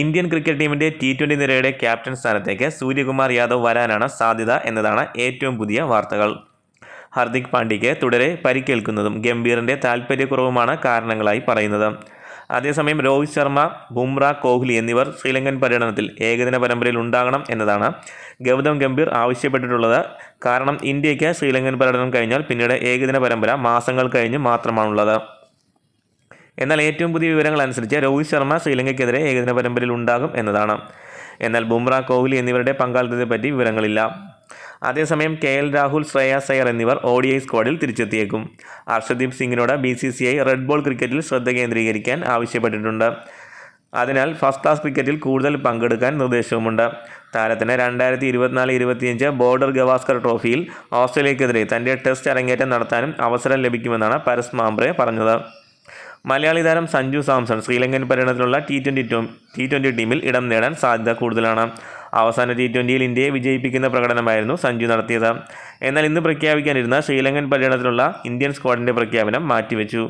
Indian cricket ടീമിന്റെ T twenty നിരയുടെ captain സ്ഥാനത്തേക്ക് സൂര്യകുമാർ യാദവ് വരാനാണ് സാധ്യത എന്നതാണ് ഏറ്റവും പുതിയ വാർത്തകൾ. ഹർദിക് പാണ്ഡ്യയ്ക്ക് തുടരെ പരിക്കേൽക്കുന്നതും ഗംഭീറിന്റെ താൽപ്പര്യക്കുറവുമാണ് കാരണങ്ങളായി പറയുന്നത്. അതേസമയം രോഹിത് ശർമ്മ ബുംറ കോഹ്ലി എന്നിവർ ശ്രീലങ്കൻ പര്യടനത്തിൽ ഏകദിന പരമ്പരയിൽ ഉണ്ടാകണം എന്നതാണ് ഗൗതം ഗംഭീർ ആവശ്യപ്പെട്ടിട്ടുള്ളത്. കാരണം ഇന്ത്യയ്ക്ക് ശ്രീലങ്കൻ പര്യടനം കഴിഞ്ഞാൽ പിന്നീട് ഏകദിന പരമ്പര മാസങ്ങൾ കഴിഞ്ഞ് മാത്രമാണുള്ളത്. എന്നാൽ ഏറ്റവും പുതിയ വിവരങ്ങൾ അനുസരിച്ച് രോഹിത് ശർമ്മ ശ്രീലങ്കയ്ക്കെതിരെ ഏകദിന പരമ്പരയിൽ ഉണ്ടാകും എന്നതാണ്. എന്നാൽ ബുംറ കോഹ്ലി എന്നിവരുടെ പങ്കാളിത്തത്തെപ്പറ്റി വിവരങ്ങളില്ല. അതേസമയം കെ എൽ രാഹുൽ ശ്രേയാസ് അയ്യർ എന്നിവർ ഒ ഡി ഐ സ്ക്വാഡിൽ തിരിച്ചെത്തിയേക്കും. Harshdeep സിംഗിനോട് B C C I red ball ക്രിക്കറ്റിൽ ശ്രദ്ധ കേന്ദ്രീകരിക്കാൻ ആവശ്യപ്പെട്ടിട്ടുണ്ട്. അതിനാൽ ഫസ്റ്റ് ക്ലാസ് ക്രിക്കറ്റിൽ കൂടുതൽ പങ്കെടുക്കാൻ നിർദ്ദേശവുമുണ്ട്. താരത്തിന് രണ്ടായിരത്തി ഇരുപത്തിനാല് ഇരുപത്തിയഞ്ച് ബോർഡർ ഗവാസ്കർ ട്രോഫിയിൽ ഓസ്ട്രേലിയക്കെതിരെ തന്റെ ടെസ്റ്റ് അരങ്ങേറ്റം നടത്താനും അവസരം ലഭിക്കുമെന്നാണ് പരസ് മാംബ്രെ പറഞ്ഞത്. മലയാളി താരം സഞ്ജു സാംസൺ ശ്രീലങ്കൻ പര്യടനത്തിലുള്ള ടി ട്വന്റി ടി ട്വന്റി ടീമിൽ ഇടം നേടാൻ സാധ്യത കൂടുതലാണ്. അവസാന ടി ട്വന്റിയിൽ ഇന്ത്യയെ വിജയിപ്പിക്കുന്ന പ്രകടനമായിരുന്നു സഞ്ജു നടത്തിയത്. എന്നാൽ ഇന്ന് പ്രഖ്യാപിക്കാനിരുന്ന ശ്രീലങ്കൻ പര്യടനത്തിലുള്ള ഇന്ത്യൻ സ്ക്വാഡിന്റെ പ്രഖ്യാപനം മാറ്റിവെച്ചു.